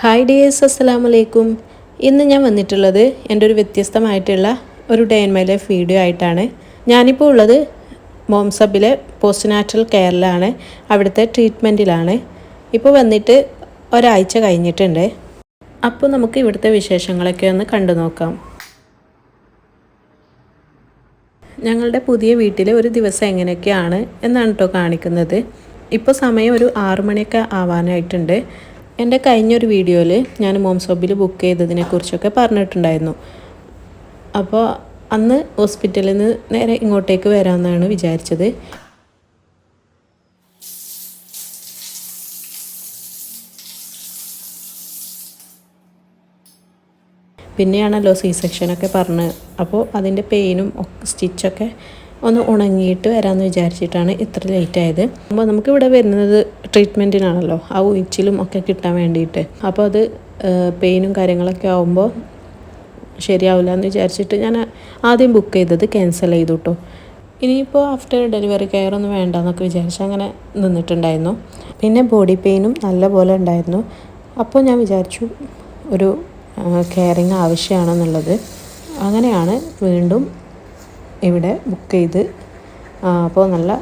Hi dears അസ്സലാമു അലൈക്കും ഇന്ന് ഞാൻ വന്നിട്ടുള്ളത് എന്റെ ഒരു വ്യത്യസ്തമായിട്ടുള്ള ഒരു day in my life video ആയിട്ടാണ്. ഞാനിപ്പോൾ ഉള്ളത് മോംസബിലെ പോസ്റ്റ് നാച്ചുറൽ കെയറിലാണ് അവിടുത്തെ ട്രീറ്റ്മെന്റിലാണ് ഇപ്പോൾ വന്നിട്ട് ഒരാഴ്ച കഴിഞ്ഞിട്ടുണ്ട്. അപ്പോൾ നമുക്ക് ഇവിടുത്തെ വിശേഷങ്ങളൊക്കെ ഒന്ന് കണ്ടു നോക്കാം. ഞങ്ങളുടെ പുതിയ വീട്ടിൽ ഒരു ദിവസം എങ്ങനെയൊക്കെയാണ് എന്നാണ് കേട്ടോ കാണിക്കുന്നത്. ഇപ്പോൾ സമയം ഒരു ആറു മണിയൊക്കെ ആവാനായിട്ടുണ്ട്. എന്റെ കഴിഞ്ഞൊരു വീഡിയോയിൽ ഞാൻ മോംസോബിൽ ബുക്ക് ചെയ്തതിനെ കുറിച്ചൊക്കെ പറഞ്ഞിട്ടുണ്ടായിരുന്നു. അപ്പോൾ അന്ന് ഹോസ്പിറ്റലിൽ നിന്ന് നേരെ ഇങ്ങോട്ടേക്ക് വരാമെന്നാണ് വിചാരിച്ചത്. പിന്നെയാണല്ലോ സി സെക്ഷനൊക്കെ പറഞ്ഞ്. അപ്പോൾ അതിന്റെ പെയിനും സ്റ്റിച്ചൊക്കെ ഒന്ന് ഉണങ്ങിയിട്ട് വരാമെന്ന് വിചാരിച്ചിട്ടാണ് ഇത്ര ലേറ്റ് ആയത്. അപ്പോൾ നമുക്കിവിടെ വരുന്നത് ട്രീറ്റ്മെന്റിനാണല്ലോ ആ ഉയിച്ചിലും ഒക്കെ കിട്ടാൻ വേണ്ടിയിട്ട്. അപ്പോൾ അത് പെയിനും കാര്യങ്ങളൊക്കെ ആവുമ്പോൾ ശരിയാവില്ല എന്ന് വിചാരിച്ചിട്ട് ഞാൻ ആദ്യം ബുക്ക് ചെയ്തത് ക്യാൻസൽ ചെയ്തു കേട്ടോ ഇനിയിപ്പോൾ ആഫ്റ്റർ ഡെലിവറി കെയർ ഒന്നും വേണ്ട എന്നൊക്കെ വിചാരിച്ച് അങ്ങനെ നിന്നിട്ടുണ്ടായിരുന്നു. പിന്നെ ബോഡി പെയിനും നല്ല പോലെ ഉണ്ടായിരുന്നു. അപ്പോൾ ഞാൻ വിചാരിച്ചു ഒരു കെയറിങ് ആവശ്യമാണെന്നുള്ളത്. അങ്ങനെയാണ് വീണ്ടും ഇവിടെ ബുക്ക് ചെയ്ത് അപ്പോൾ നല്ല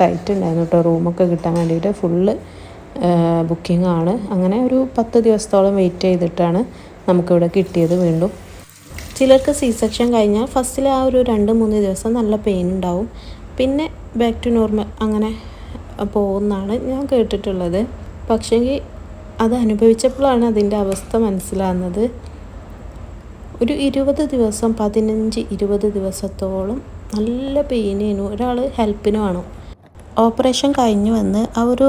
ടൈറ്റ് ഉണ്ടായിരുന്നു കേട്ടോ. റൂമൊക്കെ കിട്ടാൻ വേണ്ടിയിട്ട് ഫുള്ള് ബുക്കിംഗ് ആണ്. അങ്ങനെ ഒരു പത്ത് ദിവസത്തോളം വെയിറ്റ് ചെയ്തിട്ടാണ് നമുക്കിവിടെ കിട്ടിയത് വീണ്ടും. ചിലർക്ക് സി സെക്ഷൻ കഴിഞ്ഞാൽ ഫസ്റ്റിൽ ആ ഒരു രണ്ട് മൂന്ന് ദിവസം നല്ല പെയിൻ ഉണ്ടാവും. പിന്നെ ബാക്ക് ടു നോർമൽ അങ്ങനെ പോകുന്നതാണ് ഞാൻ കേട്ടിട്ടുള്ളത്. പക്ഷേങ്കിൽ അത് അനുഭവിച്ചപ്പോഴാണ് അതിന്റെ അവസ്ഥ മനസ്സിലാകുന്നത്. ഒരു ഇരുപത് ദിവസം പതിനഞ്ച് ഇരുപത് ദിവസത്തോളം നല്ല പെയിനേനു ഒരാൾ ഹെൽപ്പിന് വേണം. ഓപ്പറേഷൻ കഴിഞ്ഞു വന്ന് ആ ഒരു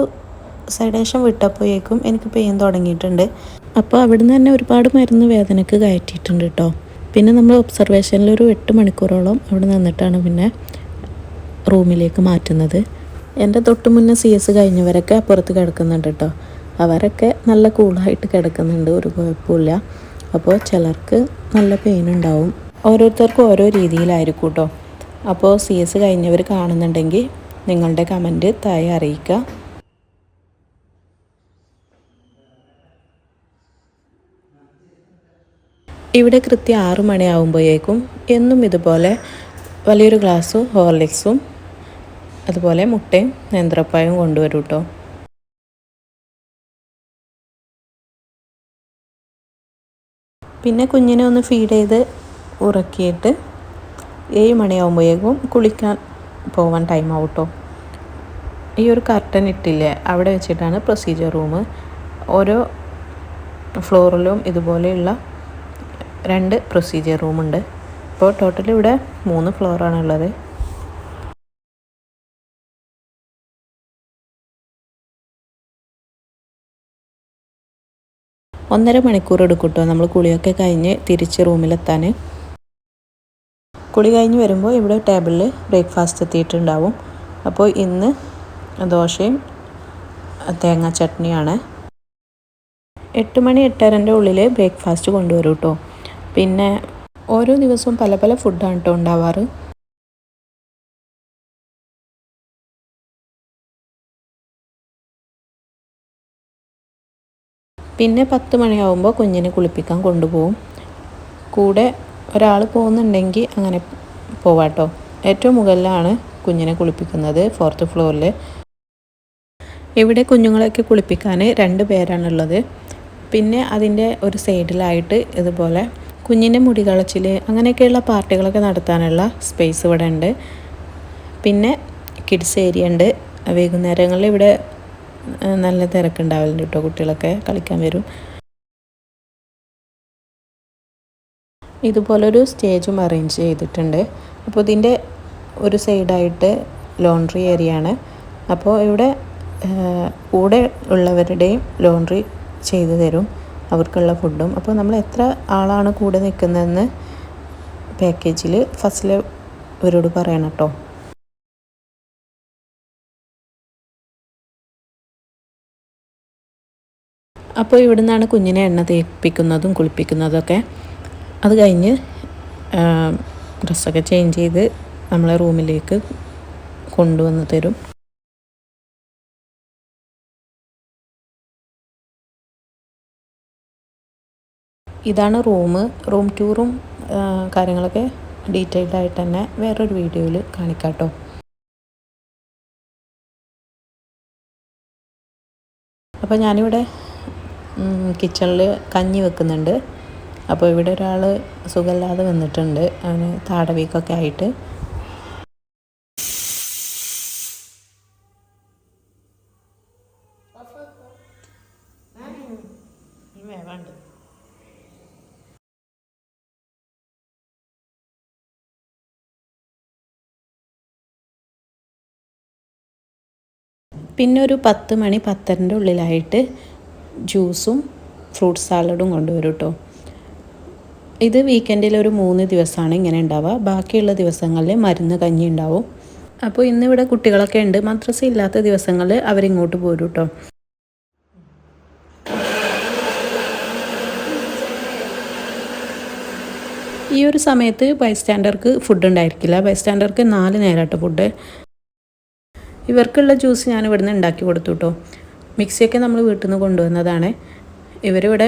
സെഡേഷൻ വിട്ടപ്പോഴേക്കും എനിക്ക് പെയിൻ തുടങ്ങിയിട്ടുണ്ട്. അപ്പോൾ അവിടുന്ന് തന്നെ ഒരുപാട് മരുന്ന് വേദനക്ക് കയറ്റിയിട്ടുണ്ട് കേട്ടോ പിന്നെ നമ്മൾ ഒബ്സർവേഷനിൽ ഒരു എട്ട് മണിക്കൂറോളം അവിടെ നിന്നിട്ടാണ് പിന്നെ റൂമിലേക്ക് മാറ്റുന്നത്. എന്റെ തൊട്ട് മുന്നേ സി എസ് കഴിഞ്ഞവരൊക്കെ അപ്പുറത്ത് കിടക്കുന്നുണ്ട് കേട്ടോ അവരൊക്കെ നല്ല കൂളായിട്ട് കിടക്കുന്നുണ്ട് ഒരു കുഴപ്പമില്ല. അപ്പോൾ ചിലർക്ക് നല്ല പെയിൻ ഉണ്ടാവും. ഓരോരുത്തർക്കും ഓരോ രീതിയിലായിരിക്കും കേട്ടോ അപ്പോൾ സി എസ് കഴിഞ്ഞവർ കാണുന്നുണ്ടെങ്കിൽ നിങ്ങളുടെ കമന്റ് താഴെ അറിയിക്കുക. ഇവിടെ കൃത്യം ആറു മണിയാവുമ്പോഴേക്കും എന്നും ഇതുപോലെ വലിയൊരു ഗ്ലാസ്സും ഹോർലിക്സും അതുപോലെ മുട്ടയും നേന്ത്രപ്പായും കൊണ്ടുവരും കേട്ടോ പിന്നെ കുഞ്ഞിനെ ഒന്ന് ഫീഡ് ചെയ്ത് ഉറക്കിയിട്ട് ഏഴ് മണിയാകുമ്പോഴേക്കും കുളിക്കാൻ പോകാൻ ടൈം ആവട്ടോ. ഈ ഒരു കർട്ടൻ ഇട്ടില്ലേ അവിടെ വെച്ചിട്ടാണ് പ്രൊസീജിയർ റൂം ഓരോ ഫ്ലോറിലും ഇതുപോലെയുള്ള രണ്ട് പ്രൊസീജിയർ റൂമുണ്ട് ഇപ്പോൾ ടോട്ടൽ ഇവിടെ മൂന്ന് ഫ്ലോറാണ് ഉള്ളത്. ഒന്നര മണിക്കൂർ എടുക്കും കേട്ടോ നമ്മൾ കുളിയൊക്കെ കഴിഞ്ഞ് തിരിച്ച് റൂമിലെത്താൻ കുളി കഴിഞ്ഞ് വരുമ്പോൾ ഇവിടെ ടേബിളിൽ ബ്രേക്ക്ഫാസ്റ്റ് എത്തിയിട്ടുണ്ടാവും. അപ്പോൾ ഇന്ന് ദോശയും തേങ്ങാ ചട്നിയാണ്. എട്ട് മണി എട്ടരന്റെ ഉള്ളിൽ ബ്രേക്ക്ഫാസ്റ്റ് കൊണ്ടുവരും കേട്ടോ. പിന്നെ ഓരോ ദിവസവും പല പല ഫുഡാണ് കേട്ടോ ഉണ്ടാവാറ്. പിന്നെ പത്ത് മണിയാവുമ്പോൾ കുഞ്ഞിനെ കുളിപ്പിക്കാൻ കൊണ്ടുപോകും. കൂടെ ഒരാൾ പോകുന്നുണ്ടെങ്കിൽ അങ്ങനെ പോവാട്ടോ. ഏറ്റവും മുകളിലാണ് കുഞ്ഞിനെ കുളിപ്പിക്കുന്നത് ഫോർത്ത് ഫ്ലോറിൽ ഇവിടെ കുഞ്ഞുങ്ങളൊക്കെ കുളിപ്പിക്കാൻ രണ്ട് പേരാണുള്ളത്. പിന്നെ അതിന്റെ ഒരു സൈഡിലായിട്ട് ഇതുപോലെ കുഞ്ഞിന്റെ മുടി കളച്ചിൽ അങ്ങനെയൊക്കെയുള്ള പാർട്ടികളൊക്കെ നടത്താനുള്ള സ്പേസ് ഇവിടെ ഉണ്ട്. പിന്നെ കിഡ്സ് ഏരിയ ഉണ്ട്. വൈകുന്നേരങ്ങളിൽ ഇവിടെ നല്ല തിരക്കുണ്ടാവലുണ്ട് കേട്ടോ കുട്ടികളൊക്കെ കളിക്കാൻ വരും. ഇതുപോലൊരു സ്റ്റേജും അറേഞ്ച് ചെയ്തിട്ടുണ്ട്. അപ്പോൾ ഇതിന്റെ ഒരു സൈഡായിട്ട് ലോണ്ട്രി ഏരിയ ആണ്. അപ്പോൾ ഇവിടെ കൂടെ ഉള്ളവരുടെയും ലോണ്ട്രി ചെയ്തു തരും. അവർക്കുള്ള ഫുഡും അപ്പോൾ നമ്മൾ എത്ര ആളാണ് കൂടെ നിൽക്കുന്നതെന്ന് പാക്കേജിൽ ഫസ്റ്റിൽ ഇവരോട് പറയണം കേട്ടോ. അപ്പോൾ ഇവിടുന്നാണ് കുഞ്ഞിനെ എണ്ണ തേപ്പിക്കുന്നതും കുളിപ്പിക്കുന്നതൊക്കെ അത് കഴിഞ്ഞ് ഡ്രസ്സൊക്കെ ചേഞ്ച് ചെയ്ത് നമ്മളെ റൂമിലേക്ക് കൊണ്ടുവന്ന് തരും. ഇതാണ് റൂം. റൂം ടൂറും കാര്യങ്ങളൊക്കെ ഡീറ്റെയിൽഡ് ആയിട്ട് തന്നെ വേറൊരു വീഡിയോയിൽ കാണിക്കാട്ടോ. അപ്പോൾ ഞാനിവിടെ കിച്ചണിൽ കഞ്ഞി വെക്കുന്നുണ്ട്. അപ്പോൾ ഇവിടെ ഒരാൾ സുഖമില്ലാതെ വന്നിട്ടുണ്ട്. അവന് താടവീക്കൊക്കെ ആയിട്ട്. പിന്നെ ഒരു പത്ത് മണി പത്തരന്റെ ഉള്ളിലായിട്ട് ജ്യൂസും ഫ്രൂട്ട് സാലഡും കൊണ്ടുവരും കേട്ടോ. ഇത് വീക്കെൻഡിൽ ഒരു മൂന്ന് ദിവസമാണ് ഇങ്ങനെ ഉണ്ടാവുക. ബാക്കിയുള്ള ദിവസങ്ങളിൽ മരുന്ന് കഞ്ഞി ഉണ്ടാവും. അപ്പോൾ ഇന്നിവിടെ കുട്ടികളൊക്കെ ഉണ്ട്. മദ്രസ ഇല്ലാത്ത ദിവസങ്ങളിൽ അവരിങ്ങോട്ട് പോരും കേട്ടോ ഈ ഒരു സമയത്ത് ബൈസ്റ്റാൻഡർക്ക് ഫുഡ് ഉണ്ടായിരിക്കില്ല. ബൈസ്റ്റാൻഡർക്ക് നാല് നേരമായിട്ട് ഫുഡ് ഇവർക്കുള്ള ജ്യൂസ് ഞാൻ ഇവിടുന്ന് ഉണ്ടാക്കി കൊടുത്തു കേട്ടോ മിക്സിയൊക്കെ നമ്മൾ വീട്ടിൽ നിന്ന് കൊണ്ടുവന്നതാണ്. ഇവരിവിടെ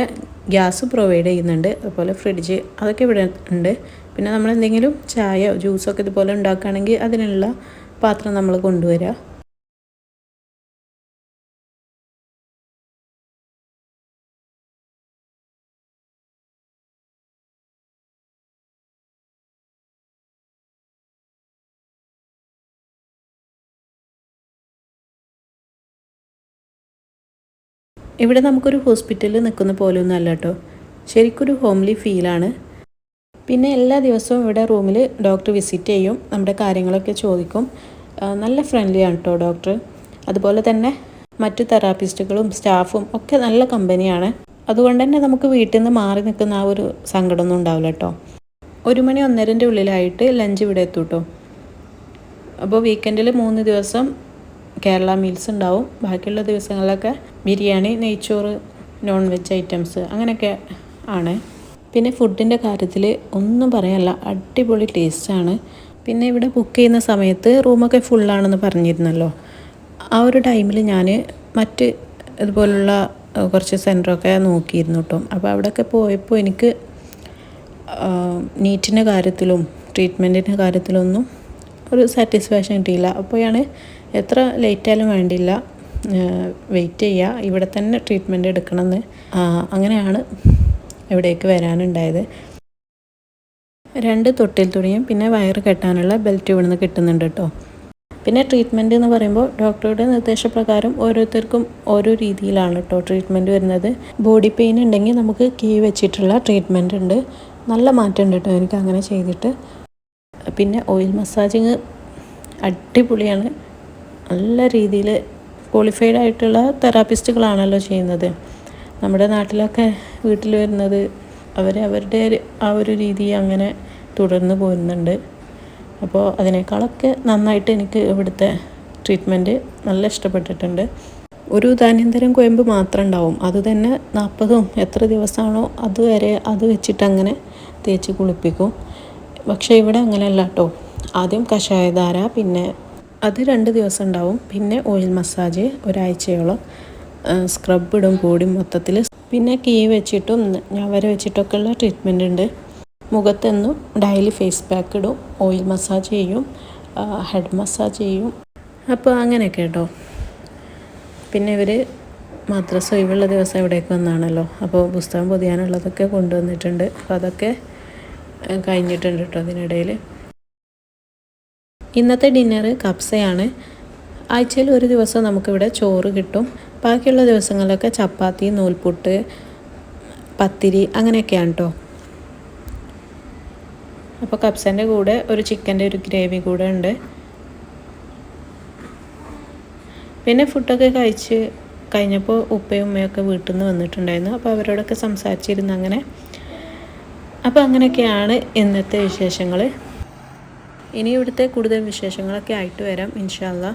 ഗ്യാസ് പ്രൊവൈഡ് ചെയ്യുന്നുണ്ട്. അതുപോലെ ഫ്രിഡ്ജ് അതൊക്കെ ഇവിടെ ഉണ്ട്. പിന്നെ നമ്മൾ എന്തെങ്കിലും ചായ ജ്യൂസൊക്കെ ഇതുപോലെ ഉണ്ടാക്കുകയാണെങ്കിൽ അതിനുള്ള പാത്രം നമ്മൾ കൊണ്ടുവരിക. ഇവിടെ നമുക്കൊരു ഹോസ്പിറ്റലിൽ നിൽക്കുന്ന പോലെയൊന്നും അല്ല കേട്ടോ. ശരിക്കൊരു ഹോംലി ഫീലാണ് പിന്നെ എല്ലാ ദിവസവും ഇവിടെ റൂമിൽ ഡോക്ടർ വിസിറ്റ് ചെയ്യും നമ്മുടെ കാര്യങ്ങളൊക്കെ ചോദിക്കും. നല്ല ഫ്രണ്ട്ലി ആണ് കേട്ടോ ഡോക്ടർ അതുപോലെ തന്നെ മറ്റു തെറാപ്പിസ്റ്റുകളും സ്റ്റാഫും ഒക്കെ നല്ല കമ്പനിയാണ് അതുകൊണ്ട് തന്നെ നമുക്ക് വീട്ടിൽ നിന്ന് മാറി നിൽക്കുന്ന ആ ഒരു സങ്കടമൊന്നും ഉണ്ടാവില്ല കേട്ടോ. ഒരു മണി ഒന്നരന്റെ ഉള്ളിലായിട്ട് ലഞ്ച് ഇവിടെ എത്തും കേട്ടോ. അപ്പോൾ വീക്കെൻഡിൽ മൂന്ന് ദിവസം കേരള മീൽസ് ഉണ്ടാവും. ബാക്കിയുള്ള ദിവസങ്ങളിലൊക്കെ ബിരിയാണി നെയ്ച്ചോറ് നോൺ വെജ് ഐറ്റംസ് അങ്ങനെയൊക്കെ ആണ്. പിന്നെ ഫുഡിന്റെ കാര്യത്തിൽ ഒന്നും പറയാനല്ല അടിപൊളി ടേസ്റ്റാണ് പിന്നെ ഇവിടെ ബുക്ക് ചെയ്യുന്ന സമയത്ത് റൂമൊക്കെ ഫുള്ളാണെന്ന് പറഞ്ഞിരുന്നല്ലോ. ആ ഒരു ടൈമിൽ ഞാൻ മറ്റ് ഇതുപോലുള്ള കുറച്ച് സെന്ററൊക്കെ നോക്കിയിരുന്നു കേട്ടോ. അപ്പോൾ അവിടെയൊക്കെ പോയപ്പോൾ എനിക്ക് നീറ്റിന്റെ കാര്യത്തിലും ട്രീറ്റ്മെന്റിന്റെ കാര്യത്തിലൊന്നും ഒരു സാറ്റിസ്ഫാക്ഷൻ കിട്ടിയില്ല. അപ്പോഴാണ് എത്ര ലേറ്റായാലും വേണ്ടില്ല. വെയിറ്റ് ചെയ്യുക ഇവിടെ തന്നെ ട്രീറ്റ്മെന്റ് എടുക്കണമെന്ന്. അങ്ങനെയാണ് ഇവിടേക്ക് വരാനുണ്ടായത്. രണ്ട് തൊട്ടിൽ തുണിയും പിന്നെ വയറ് കെട്ടാനുള്ള ബെൽറ്റ് ഇവിടുന്ന് കിട്ടുന്നുണ്ട് കേട്ടോ പിന്നെ ട്രീറ്റ്മെന്റ് എന്ന് പറയുമ്പോൾ ഡോക്ടറുടെ നിർദ്ദേശപ്രകാരം ഓരോരുത്തർക്കും ഓരോ രീതിയിലാണ് കേട്ടോ ട്രീറ്റ്മെന്റ് വരുന്നത്. ബോഡി പെയിൻ ഉണ്ടെങ്കിൽ നമുക്ക് കീ വെച്ചിട്ടുള്ള ട്രീറ്റ്മെന്റ് ഉണ്ട്. നല്ല മാറ്റം ഉണ്ട് കേട്ടോ എനിക്ക് അങ്ങനെ ചെയ്തിട്ട്. പിന്നെ ഓയിൽ മസാജിങ് അടിപൊളിയാണ്. നല്ല രീതിയിൽ ക്വാളിഫൈഡ് ആയിട്ടുള്ള തെറാപ്പിസ്റ്റുകളാണല്ലോ ചെയ്യുന്നത്. നമ്മുടെ നാട്ടിലൊക്കെ വീട്ടിൽ വരുന്നത് അവർ അവരുടെ ആ ഒരു രീതി അങ്ങനെ തുടർന്ന് പോരുന്നുണ്ട്. അപ്പോൾ അതിനേക്കാളൊക്കെ നന്നായിട്ട് എനിക്ക് ഇവിടുത്തെ ട്രീറ്റ്മെന്റ് നല്ല ഇഷ്ടപ്പെട്ടിട്ടുണ്ട്. ഒരു ധാന്യന്തരം കൊയമ്പ് മാത്രം ഉണ്ടാവും. അത് തന്നെ നാൽപ്പതും എത്ര ദിവസമാണോ അതുവരെ അത് വെച്ചിട്ട് അങ്ങനെ തേച്ച് കുളിപ്പിക്കും. പക്ഷേ ഇവിടെ അങ്ങനെയല്ല കേട്ടോ ആദ്യം കഷായധാര പിന്നെ അത് രണ്ട് ദിവസം ഉണ്ടാവും. പിന്നെ ഓയിൽ മസാജ് ഒരാഴ്ചയോളം സ്ക്രബ് ഇടും കൂടി മൊത്തത്തിൽ പിന്നെ കീ വെച്ചിട്ടും ഞവര വെച്ചിട്ടൊക്കെ ഉള്ള ട്രീറ്റ്മെന്റ് ഉണ്ട്. മുഖത്തെന്നും ഡെയിലി ഫേസ് പാക്ക് ഇടും ഓയിൽ മസാജ് ചെയ്യും ഹെഡ് മസാജ് ചെയ്യും. അപ്പോൾ അങ്ങനെയൊക്കെ കേട്ടോ പിന്നെ ഇവർ മദ്രസ ഒഴിവുള്ള ദിവസം ഇവിടേക്ക് വന്നാണല്ലോ. അപ്പോൾ പുസ്തകം പൊതിയാനുള്ളതൊക്കെ കൊണ്ടുവന്നിട്ടുണ്ട്. അപ്പോൾ അതൊക്കെ കഴിഞ്ഞിട്ടുണ്ട് കേട്ടോ അതിനിടയിൽ ഇന്നത്തെ ഡിന്നർ കപ്സയാണ് ആഴ്ചയിൽ ഒരു ദിവസം നമുക്കിവിടെ ചോറ് കിട്ടും. ബാക്കിയുള്ള ദിവസങ്ങളിലൊക്കെ ചപ്പാത്തി നൂൽപുട്ട് പത്തിരി അങ്ങനെയൊക്കെയാണ് കേട്ടോ അപ്പോൾ കപ്സന്റെ കൂടെ ഒരു ചിക്കന്റെ ഒരു ഗ്രേവി കൂടെ ഉണ്ട്. പിന്നെ ഫുഡൊക്കെ കഴിച്ച് കഴിഞ്ഞപ്പോൾ ഉപ്പയും ഉമ്മയൊക്കെ വീട്ടിൽ നിന്ന് വന്നിട്ടുണ്ടായിരുന്നു. അപ്പോൾ അവരോടൊക്കെ സംസാരിച്ചിരുന്നു അങ്ങനെ. അപ്പോൾ അങ്ങനെയൊക്കെയാണ് ഇന്നത്തെ വിശേഷങ്ങൾ ഇനി ഇവിടുത്തെ കൂടുതൽ വിശേഷങ്ങളൊക്കെ ആയിട്ട് വരാം ഇൻഷാല്ല